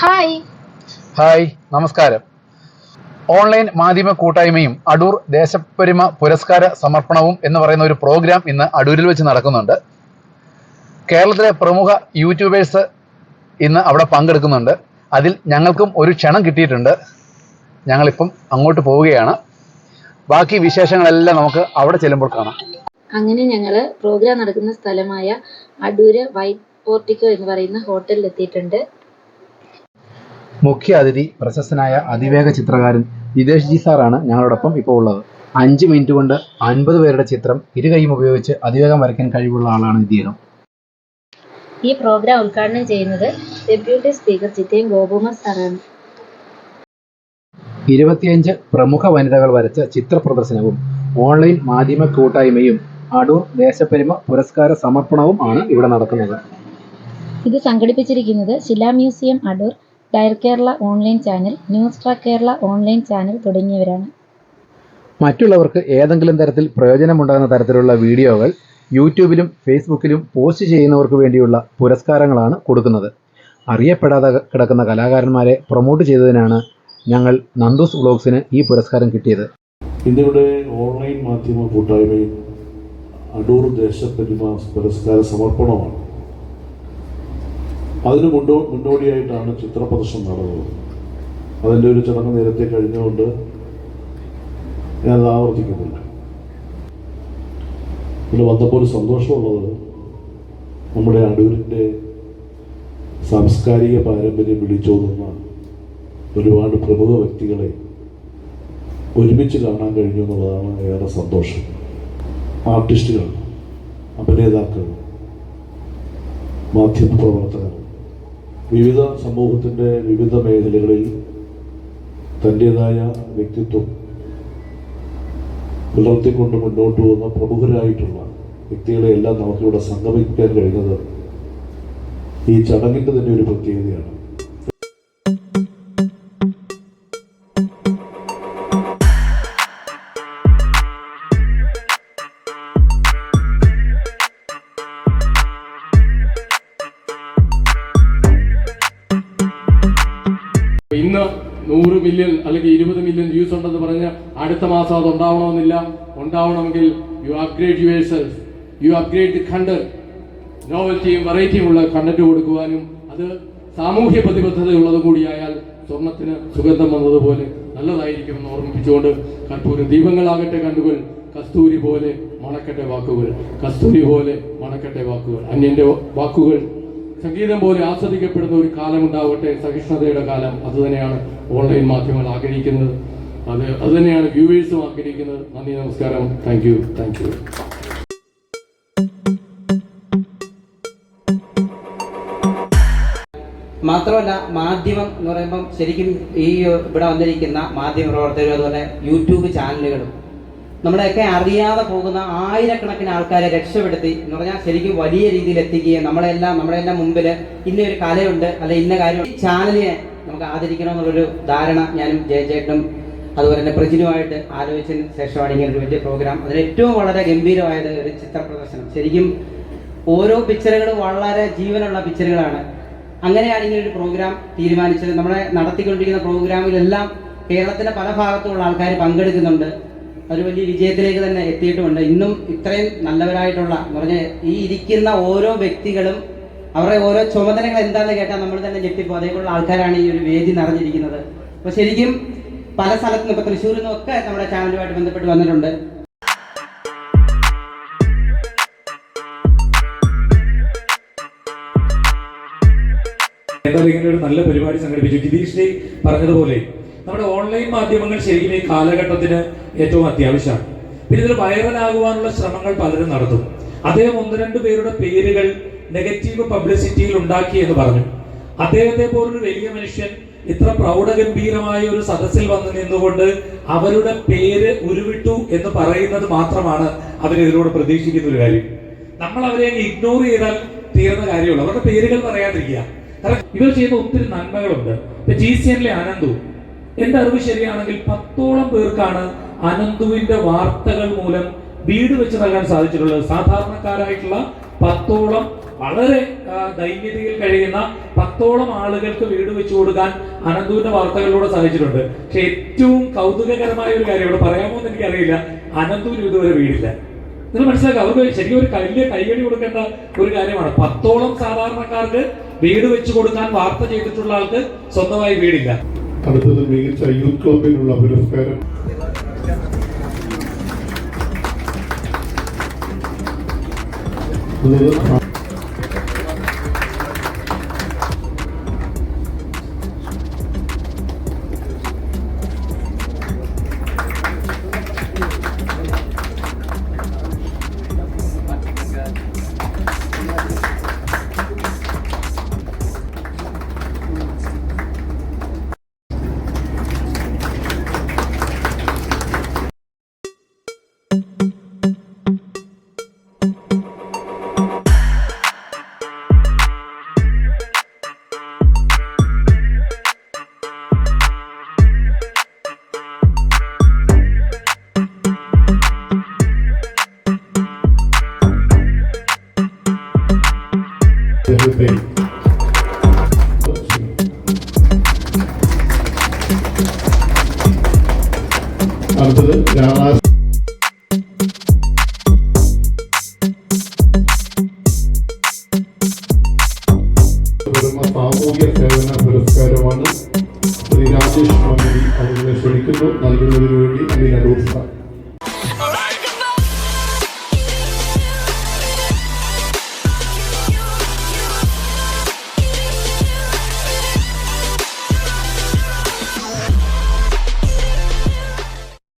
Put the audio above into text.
Hi. Hi നമസ്കാരം. Online മാധ്യമ കൂട്ടായ്മയും അടൂർ ദേശപരിമ പുരസ്കാര സമർപ്പണവും എന്ന് പറയുന്ന ഒരു പ്രോഗ്രാം ഇന്ന് അടൂരിൽ വെച്ച് നടക്കുന്നുണ്ട്. കേരളത്തിലെ പ്രമുഖ യൂട്യൂബേഴ്സ് ഇന്ന് അവിടെ പങ്കെടുക്കുന്നുണ്ട്. അതിൽ ഞങ്ങൾക്കും ഒരു ക്ഷണം കിട്ടിയിട്ടുണ്ട്. ഞങ്ങളിപ്പം അങ്ങോട്ട് പോവുകയാണ്. ബാക്കി വിശേഷങ്ങളെല്ലാം നമുക്ക് അവിടെ ചെല്ലുമ്പോൾ കാണാം. അങ്ങനെ ഞങ്ങൾ പ്രോഗ്രാം നടക്കുന്ന സ്ഥലമായ അടൂര് വൈറ്റ് പോർട്ടിക്കോ എന്ന് പറയുന്ന ഹോട്ടലിൽ എത്തിയിട്ടുണ്ട് മുഖ്യ അതിഥി പ്രശസ്തനായ അതിവേഗ ചിത്രകാരൻ ജിതേഷ് ജി സാറാണ് ഞങ്ങളോടൊപ്പം ഇപ്പോൾ ഉള്ളത്. അഞ്ച് മിനിറ്റ് കൊണ്ട് അൻപത് പേരുടെ ചിത്രം ഇരു കൈയും ഉപയോഗിച്ച് അതിവേഗം വരയ്ക്കാൻ കഴിവുള്ള ആളാണ് ഇദ്ദേഹം. ഈ പ്രോഗ്രാം ഉദ്ഘാടനം ചെയ്യുന്നത് ഡെപ്യൂട്ടി സ്പീക്കർ ചിറ്റയം ഗോപകുമാർ സാറാണ്. ഇരുപത്തിയഞ്ച് പ്രമുഖ വനിതകൾ വരച്ച ചിത്ര പ്രദർശനവും ഓൺലൈൻ മാധ്യമ കൂട്ടായ്മയും അടൂർ ദേശപ്പെരുമ പുരസ്കാര സമർപ്പണവും ആണ് ഇവിടെ നടക്കുന്നത്. ഇത് സംഘടിപ്പിച്ചിരിക്കുന്നത് Shila museum Adoor Dyer Kerala online channel news track Kerala online channel തുടങ്ങിയവരാണ്. മറ്റുള്ളവർക്ക് ഏതെങ്കിലും തരത്തിൽ പ്രയോജനമുണ്ടാകുന്ന തരത്തിലുള്ള വീഡിയോകൾ യൂട്യൂബിലും ഫേസ്ബുക്കിലും പോസ്റ്റ് ചെയ്യുന്നവർക്ക് വേണ്ടിയുള്ള പുരസ്കാരങ്ങളാണ് കൊടുക്കുന്നത്. അറിയപ്പെടാതെ കിടക്കുന്ന കലാകാരന്മാരെ പ്രൊമോട്ട് ചെയ്തതിനാണ് ഞങ്ങൾ നന്ദൂസ് വ്ളോഗ്സിന് ഈ പുരസ്കാരം കിട്ടിയത്. ഇന്നിവിടെ ഓൺലൈൻ മാധ്യമ കൂട്ടായ്മയിൽ അടൂർ ദേശപ്പെരുമ പുരസ്കാര സമർപ്പണമാണ്. അതിന് മുന്നോ മുന്നോടിയായിട്ടാണ് ചിത്ര പ്രദർശനം നടന്നത്. അതിന്റെ ഒരു ചടങ്ങ് നേരത്തെ കഴിഞ്ഞുകൊണ്ട് ഞാനത് ആവർത്തിക്കുന്നില്ല. ഇവിടെ വന്നപ്പോൾ ഒരു സന്തോഷമുള്ളത് നമ്മുടെ അടൂരിന്റെ സാംസ്കാരിക പാരമ്പര്യം വിളിച്ചോതുന്ന ഒരുപാട് പ്രമുഖ വ്യക്തികളെ ഒരുമിച്ച് കാണാൻ കഴിഞ്ഞു എന്നുള്ളതാണ് ഏറെ സന്തോഷം. ആർട്ടിസ്റ്റുകൾ അഭിനേതാക്കൾ മാധ്യമപ്രവർത്തകർ വിവിധ സമൂഹത്തിന്റെ വിവിധ മേഖലകളിൽ തന്റെതായ വ്യക്തിത്വം പുലർത്തിക്കൊണ്ട് മുന്നോട്ട് പോകുന്ന പ്രമുഖരായിട്ടുള്ള വ്യക്തികളെയെല്ലാം നമുക്കിവിടെ സംഗമിക്കാൻ കഴിഞ്ഞത് ഈ ചടങ്ങിന്റെ തന്നെ ഒരു പ്രത്യേകതയാണ്. ഇന്ന് നൂറ് മില്യൺ അല്ലെങ്കിൽ ഇരുപത് മില്യൺ വ്യൂസ് ഉണ്ടെന്ന് പറഞ്ഞ് അടുത്ത മാസം അത് ഉണ്ടാവണമെന്നില്ല. ഉണ്ടാവണമെങ്കിൽ you upgrade yours you upgrade the നോവൽറ്റിയും വെറൈറ്റിയും ഉള്ള കണ്ടന്റ് കൊടുക്കുവാനും അത് സാമൂഹ്യ പ്രതിബദ്ധതയുള്ളത് കൂടിയായാൽ സ്വർണത്തിന് സുഗന്ധം വന്നതുപോലെ നല്ലതായിരിക്കുമെന്ന് ഓർമ്മിപ്പിച്ചുകൊണ്ട് കർപ്പൂരം ദീപങ്ങളാകട്ടെ കണ്ടുകൾ കസ്തൂരി പോലെ മണക്കട്ടെ വാക്കുകൾ കസ്തൂരി പോലെ മണക്കട്ടെ വാക്കുകൾ അന്യന്റെ വാക്കുകൾ. സംഗീതം പോലെ ആസ്വദിക്കപ്പെടുന്ന ഒരു കാലം ഉണ്ടാവട്ടെ സഹിഷ്ണുതയുടെ കാലം. അതുതന്നെയാണ് ഓൺലൈൻ മാധ്യമങ്ങൾ ആഗ്രഹിക്കുന്നത്. അത് അതുതന്നെയാണ് വ്യൂവേഴ്സും ആഗ്രഹിക്കുന്നത്. നന്ദി നമസ്കാരം. താങ്ക് യു താങ്ക് യു മാത്രമല്ല മാധ്യമം എന്ന് പറയുമ്പം ശരിക്കും ഈ ഇവിടെ വന്നിരിക്കുന്ന മാധ്യമ പ്രവർത്തകരും അതുപോലെ യൂട്യൂബ് ചാനലുകളും നമ്മളെയൊക്കെ അറിയാതെ പോകുന്ന ആയിരക്കണക്കിന് ആൾക്കാരെ രക്ഷപ്പെടുത്തി എന്ന് പറഞ്ഞാൽ ശരിക്കും വലിയ രീതിയിൽ എത്തിക്കുകയും നമ്മളെല്ലാം നമ്മുടെ നമ്മളെല്ലാം മുമ്പിൽ ഇന്ന ഒരു കലയുണ്ട് അല്ലെ ഇന്ന കാര്യം ഈ ചാനലിനെ നമുക്ക് ആദരിക്കണം എന്നുള്ളൊരു ധാരണ ഞാനും ജയചേട്ടനും അതുപോലെ തന്നെ പ്രജിനുമായിട്ട് ആലോചിച്ചതിന് ശേഷമാണ് ഇങ്ങനെ ഒരു വലിയ പ്രോഗ്രാം അതിൽ ഏറ്റവും വളരെ ഗംഭീരമായത് ഒരു ചിത്ര പ്രദർശനം. ശരിക്കും ഓരോ പിക്ചറുകളും വളരെ ജീവനുള്ള പിക്ചറുകളാണ് അങ്ങനെയാണ് ഇങ്ങനെ ഒരു പ്രോഗ്രാം തീരുമാനിച്ചത്. നമ്മളെ നടത്തിക്കൊണ്ടിരിക്കുന്ന പ്രോഗ്രാമിലെല്ലാം കേരളത്തിന്റെ പല ഭാഗത്തുമുള്ള ആൾക്കാർ പങ്കെടുക്കുന്നുണ്ട്. ഒരു വലിയ വിജയത്തിലേക്ക് തന്നെ എത്തിയിട്ടുമുണ്ട്. ഇന്നും ഇത്രയും നല്ലവരായിട്ടുള്ള എന്ന് ഈ ഇരിക്കുന്ന ഓരോ വ്യക്തികളും അവരുടെ ഓരോ ചുമതലകൾ എന്താണെന്ന് കേട്ടാൽ നമ്മൾ തന്നെ ഞെട്ടിപ്പോ. അതേപോലുള്ള ആൾക്കാരാണ് ഈ ഒരു വേദി നിറഞ്ഞിരിക്കുന്നത്. അപ്പോൾ ശരിക്കും പല സ്ഥലത്തു നിന്ന് ഇപ്പോൾ തൃശ്ശൂരിൽ നിന്നൊക്കെ നമ്മുടെ ചാനലുമായിട്ട് ബന്ധപ്പെട്ട് വന്നിട്ടുണ്ട്. എന്തായാലും ഇങ്ങനെ ഒരു നല്ല പരിപാടി സംഘടിപ്പിച്ചു. ജിതീഷ് പറഞ്ഞതുപോലെ നമ്മുടെ ഓൺലൈൻ മാധ്യമങ്ങൾ ശരിക്കും ഈ കാലഘട്ടത്തിന് ഏറ്റവും അത്യാവശ്യമാണ്. പിന്നെ ഇതിൽ വൈറലാകുവാനുള്ള ശ്രമങ്ങൾ പലരും നടത്തും അദ്ദേഹം ഒന്ന് രണ്ട് പേരുടെ പേരുകൾ നെഗറ്റീവ് പബ്ലിസിറ്റിയിൽ ഉണ്ടാക്കി എന്ന് പറഞ്ഞു. അദ്ദേഹത്തെ പോലൊരു വലിയ മനുഷ്യൻ ഇത്ര പ്രൗഢഗംഭീരമായ ഒരു സദസ്സിൽ വന്ന് നിന്നുകൊണ്ട് അവരുടെ പേര് ഉരുവിട്ടു എന്ന് പറയുന്നത് മാത്രമാണ് അവർ ഇതിലൂടെ പ്രതീക്ഷിക്കുന്ന ഒരു കാര്യം. നമ്മൾ അവരെ ഇഗ്നോർ ചെയ്താൽ തീർന്ന കാര്യമുള്ളൂ. അവരുടെ പേരുകൾ പറയാതിരിക്കുക. കാരണം ഇവർ ചെയ്യുന്ന ഒത്തിരി നന്മകളുണ്ട്. ഇപ്പൊ ജി സി അനന്തു എന്റെ അറിവ് ശരിയാണെങ്കിൽ പത്തോളം പേർക്കാണ് അനന്തുവിന്റെ വാർത്തകൾ മൂലം വീട് വെച്ച് നൽകാൻ സാധിച്ചിട്ടുള്ളത്. സാധാരണക്കാരായിട്ടുള്ള പത്തോളം വളരെ ദൈന്യതയിൽ കഴിയുന്ന പത്തോളം ആളുകൾക്ക് വീട് വെച്ചു കൊടുക്കാൻ അനന്തുവിന്റെ വാർത്തകളിലൂടെ സാധിച്ചിട്ടുണ്ട്. പക്ഷെ ഏറ്റവും കൗതുകകരമായ ഒരു കാര്യം ഇവിടെ പറയാമോ എന്ന് എനിക്കറിയില്ല. അനന്തുവിന് ഇതുവരെ വീടില്ല. നിങ്ങൾ മനസ്സിലാക്കുക അവർക്ക് ശരിക്കും ഒരു കല്ല് കൈയടി കൊടുക്കേണ്ട ഒരു കാര്യമാണ്. പത്തോളം സാധാരണക്കാർക്ക് വീട് വെച്ചു കൊടുക്കാൻ വാർത്ത ചെയ്തിട്ടുള്ള ആൾക്ക് സ്വന്തമായി വീടില്ല. അടുത്തത് മികച്ച യൂത്ത് ക്ലബിനുള്ള പുരസ്കാരം. അദ്ദേഹത്തെ അടുത്തത് രാധാ